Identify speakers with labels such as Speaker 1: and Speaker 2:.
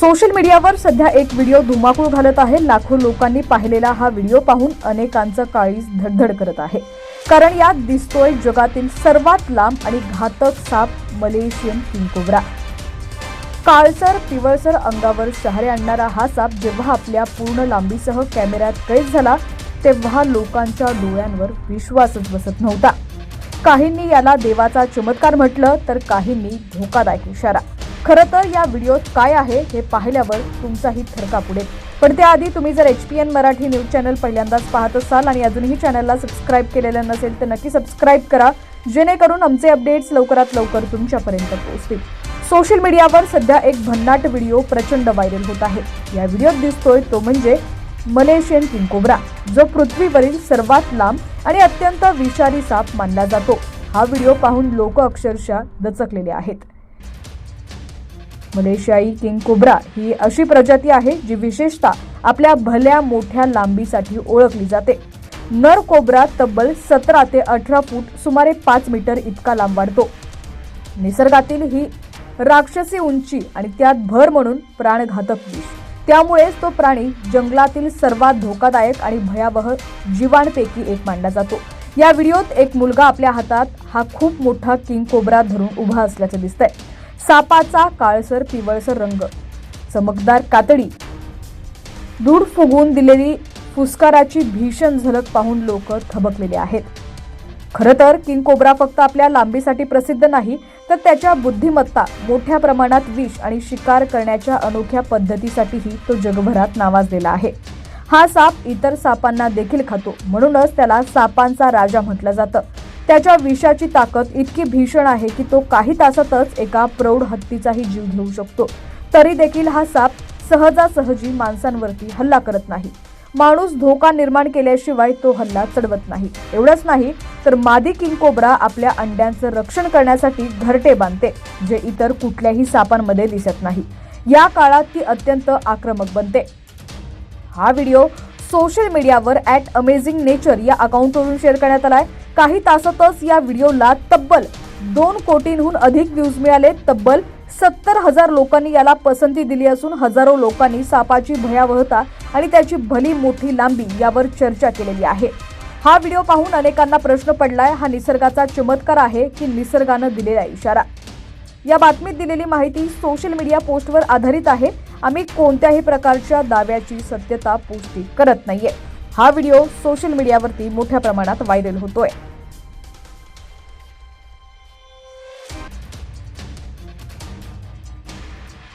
Speaker 1: Social मीडियावर सध्या एक व्हिडिओ धुमाकूळ घालत आहे. लाखो लोकांनी पाहिलेला हा व्हिडिओ पाहून अनेकांचं काळीज धडधड करत आहे. कारण यात दिसतोय जगातील सर्वात लांब आणि घातक साप मलेशियन किंगकोब्रा काळसर पिवळसर अंगावर शहारे आणणारा हा साप जेव्हा आपल्या पूर्ण लांबीसह कॅमेऱ्यात कैद झाला तेव्हा लोकांच्या डोळ्यांवर विश्वासच बसत नव्हता. काहींनी याला देवाचा चमत्कार म्हटलं तर काहींनी धोकादायक इशारा. खरं तर या व्हिडिओत काय आहे हे पाहिल्यावर तुमचाही थरका पुढे पण त्याआधी तुम्ही जर H P N Marathi news channel पहिल्यांदाच पाहत असाल आणि अजूनही चॅनलला सबस्क्राईब केलेलं नसेल तर नक्की सबस्क्राईब करा जेणेकरून आमचे अपडेट्स लवकरात लवकर तुमच्यापर्यंत पोहोचतील. सोशल मीडियावर सध्या एक भन्नाट व्हिडिओ प्रचंड व्हायरल होत आहे. या व्हिडिओत दिसतोय तो म्हणजे मलेशियन किंगकोब्रा जो पृथ्वीवरील सर्वात लांब आणि अत्यंत विषारी साप मानला जातो. हा व्हिडिओ पाहून लोक अक्षरशः दचकलेले आहेत. मलेशियाई किंग कोब्रा ही अशी प्रजाती आहे जी विशेषतः आपल्या भल्या मोठ्या लांबीसाठी ओळखली जाते. नर कोब्रा तब्बल सतरा ते अठरा फूट सुमारे पाच मीटर इतका लांब वाढतो. निसर्गातील ही राक्षसी उंची आणि त्यात भर म्हणून प्राणघातक विष. त्यामुळेच तो प्राणी जंगलातील सर्वात धोकादायक आणि भयावह जीवांपैकी एक मानला जातो. या व्हिडिओत एक मुलगा आपल्या हातात हा खूप मोठा किंग कोब्रा धरून उभा असल्याचं दिसतंय. सापाचा काळसर पिवळसर रंग. चमकदार कातडी. दूर फुगवून दिलेली फुस्काराची भीषण झलक पाहून लोक थबकलेले आहेत. खरं तर किंग कोब्रा फक्त आपल्या लांबीसाठी प्रसिद्ध नाही तर त्याच्या बुद्धिमत्ता मोठ्या प्रमाणात विष आणि शिकार करण्याच्या अनोख्या पद्धतीसाठीही तो जगभरात नावाजलेला आहे. हा साप इतर सापांना देखील खातो म्हणूनच त्याला सापांचा राजा म्हटलं जातं. त्याच्या विषाची ताकद इतकी भीषण आहे की तो काही तासातच एका प्रौढ हत्तीचाही जीव घेऊ शकतो. तरी देखील हा साप सहजासहजी माणसांवरती हल्ला करत नाही. माणूस धोका निर्माण केल्याशिवाय तो हल्ला चढवत नाही. एवढंच नाही तर मादी किंग कोब्रा आपल्या अंड्यांचं रक्षण करण्यासाठी घरटे बांधते जे इतर कुठल्याही सापांमध्ये दिसत नाही. या काळात ती अत्यंत आक्रमक बनते. हा व्हिडिओ सोशल मीडियावर ॲट अमेझिंग नेचर या अकाउंटवरून शेअर करण्यात आलाय. काही तासातच या व्हिडिओला तब्बल दोन कोटींहून अधिक व्ह्यूज मिळाले. तब्बल सत्तर हजार लोकांनी याला पसंती दिली असून हजारो लोकांनी सापाची भयावहता आणि त्याची भली मोठी लांबी यावर चर्चा केलेली आहे. हा व्हिडिओ पाहून अनेकांना प्रश्न पडलाय हा निसर्गाचा चमत्कार आहे की निसर्गानं दिलेला इशारा? या बातमीत दिलेली माहिती सोशल मीडिया पोस्टवर आधारित आहे. आम्ही कोणत्याही प्रकारच्या दाव्याची सत्यता पुष्टी करत नाहीये. हा व्हिडिओ सोशल मीडियावरती मोठ्या प्रमाणात व्हायरल होतोय.